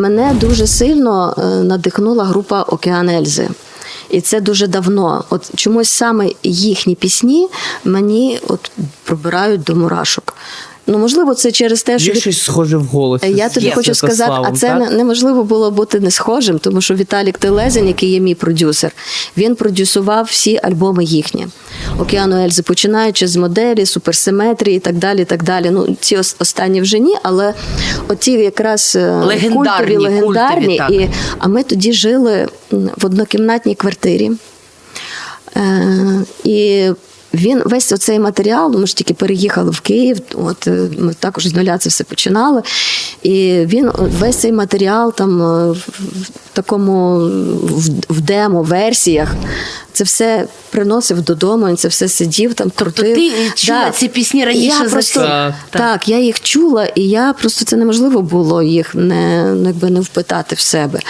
Мене дуже сильно е, надихнула група Океан Ельзи. І це дуже давно. От чомусь саме їхні пісні мені от пробирають до мурашок. Ну, можливо, це через те, що Є від- щось схоже в голосі. я з тобі хочу сказати, а це так? не- неможливо було бути не схожим, тому що Віталік Телезін, який є мій продюсер, він продюсував всі альбоми їхні. Океану Ельзи, починаючи з моделі, суперсиметрії і так далі. і так далі. Ну, ці ос- останні вже ні, але оті якраз е, Легендарні, культові, легендарні. культові, так. і, а ми тоді жили м, в однокімнатній квартирі. Е, і він весь оцей матеріал, ми ж тільки переїхали в Київ, от е, ми також з нуля це все починали. І він весь цей матеріал там е, в, такому в, в демо-версіях. Це все приносив додому, він це все сидів там, Тобто крутив. ти чула ці пісні раніше я за просто? Так. так, я їх чула, і я просто це неможливо було їх не, ну, якби не впитати в себе.